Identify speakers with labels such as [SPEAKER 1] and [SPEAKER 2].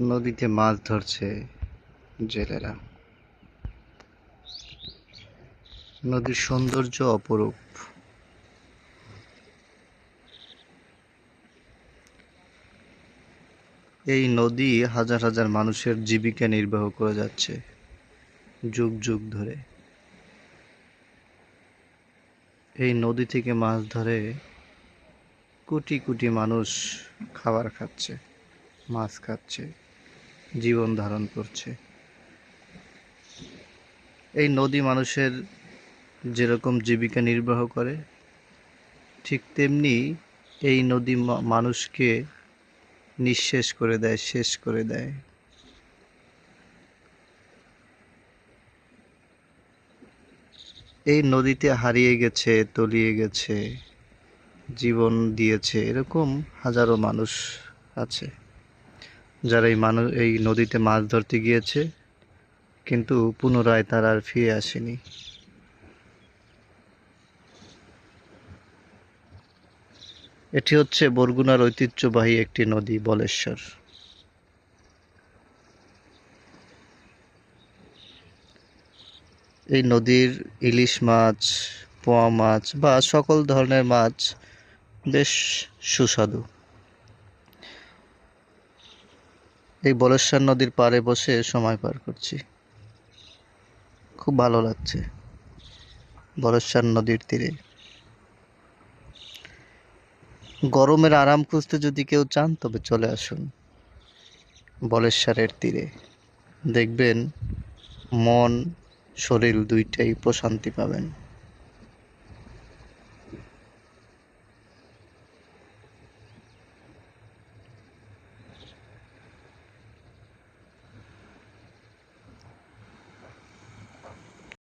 [SPEAKER 1] নদীতে মাছ ধরছে জেলেরা। নদীর সৌন্দর্য অপরূপ। এই নদী হাজার হাজার মানুষের জীবিকা নির্বাহ করে যাচ্ছে, যুগ যুগ ধরে। এই নদী থেকে মাছ ধরে কোটি কোটি মানুষ খাবার খাচ্ছে, মাছ খাচ্ছে। জীবন ধারণ করছে। এই নদী মানুষের যেরকম জীবিকা নির্বাহ করে, ঠিক তেমনি এই নদী মানুষকে নিঃশেষ করে দেয়, শেষ করে দেয়। এই নদীতে হারিয়ে গেছে, তলিয়ে গেছে, জীবন দিয়েছে, এরকম হাজারো মানুষ আছে। যারা এই মানুষ এই নদীতে মাছ ধরতে গিয়েছে, কিন্তু পুনরায় তারা আর ফিরে আসেনি। এটি হচ্ছে বরগুনার ঐতিহ্যবাহী একটি নদী, বলেশ্বর। এই নদীর ইলিশ মাছ, পোয়া মাছ বা সকল ধরনের মাছ বেশ সুস্বাদু। এই বলেশ্বর নদীর পাড়ে বসে সময় পার করছি। খুব ভালো লাগছে বলেশ্বর নদীর তীরে। গরমের আরাম খুঁজতে যদি কেউ চান, তবে চলে আসুন বলেশ্বরের তীরে। দেখবেন মন, শরীর দুইটাই প্রশান্তি পাবেন।